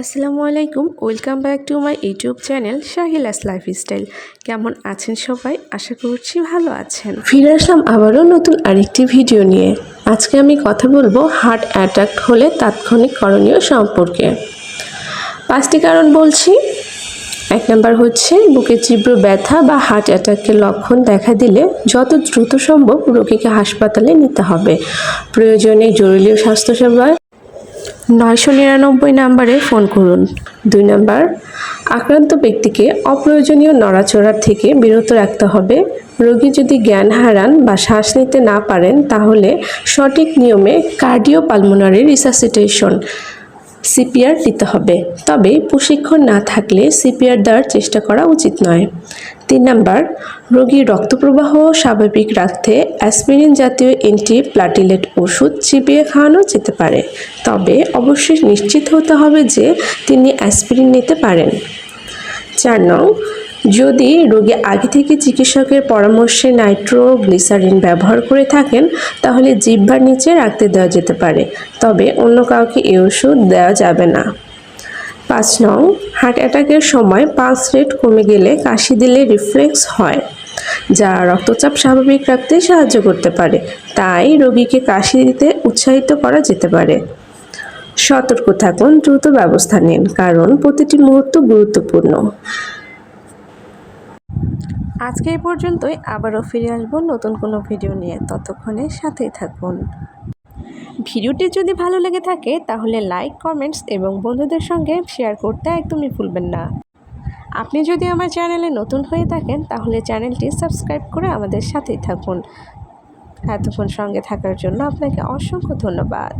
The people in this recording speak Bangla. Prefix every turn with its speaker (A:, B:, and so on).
A: আসসালামু আলাইকুম, welcome back to my YouTube channel Shahila's lifestyle. কেমন আছেন সবাই? আশা করছি ভালো আছেন। ফিরে আসলাম আবারও নতুন আরেকটি ভিডিও নিয়ে। আজকে আমি কথা বলব হার্ট অ্যাটাক হলে তাৎক্ষণিক করণীয় সম্পর্কে। পাঁচটি কারণ বলছি। এক নম্বর হচ্ছে, বুকে তীব্র ব্যথা বা হার্ট অ্যাটাকের লক্ষণ দেখা দিলে যত দ্রুত সম্ভব রোগীকে হাসপাতালে নিতে হবে। প্রয়োজনে জরুরি স্বাস্থ্যসেবায় নয়শো নিরানব্বই নাম্বারে ফোন করুন। দুই নাম্বার, আক্রান্ত ব্যক্তিকে অপ্রয়োজনীয় নড়াচড়ার থেকে বিরত রাখতে হবে। রোগী যদি জ্ঞান হারান বা শ্বাস নিতে না পারেন, তাহলে সঠিক নিয়মে কার্ডিও পালমোনারি রিসাসিটেশন সিপিআর দিতে হবে। তবে প্রশিক্ষণ না থাকলে সিপিআর দেওয়ার চেষ্টা করা উচিত নয়। তিন নাম্বার, রোগীর রক্তপ্রবাহ স্বাভাবিক রাখতে অ্যাসপিরিন জাতীয় এন্টি প্লাটিলেট ওষুধ চিপিয়ে খাওয়ানো যেতে পারে। তবে অবশ্যই নিশ্চিত হতে হবে যে তিনি অ্যাসপিরিন নিতে পারেন। চার নং যদি রোগী আগে থেকে চিকিৎসকের পরামর্শে নাইট্রোগ্লিসারিন ব্যবহার করে থাকেন, তাহলে জিহ্বার নিচে রাখতে দেওয়া যেতে পারে। তবে অন্য কাউকে এই ওষুধ দেওয়া যাবে না। পাঁচ নং, হার্ট অ্যাটাকের সময় পালস রেট কমে গেলে কাশি দিলে রিফ্লেক্স হয়, যা রক্তচাপ স্বাভাবিক রাখতে সাহায্য করতে পারে। তাই রোগীকে কাশি দিতে উৎসাহিত করা যেতে পারে। সতর্ক থাকুন, দ্রুত ব্যবস্থা নিন, কারণ প্রতিটি মুহূর্ত গুরুত্বপূর্ণ। আজকে এই পর্যন্তই, আবারও ফিরে আসব নতুন কোনো ভিডিও নিয়ে। ততক্ষণে সাথেই থাকুন। ভিডিওটি যদি ভালো লেগে থাকে, তাহলে লাইক, কমেন্টস এবং বন্ধুদের সঙ্গে শেয়ার করতে একদমই ভুলবেন না। আপনি যদি আমার চ্যানেলে নতুন হয়ে থাকেন, তাহলে চ্যানেলটি সাবস্ক্রাইব করে আমাদের সাথেই থাকুন। এতক্ষণ সঙ্গে থাকার জন্য আপনাকে অসংখ্য ধন্যবাদ।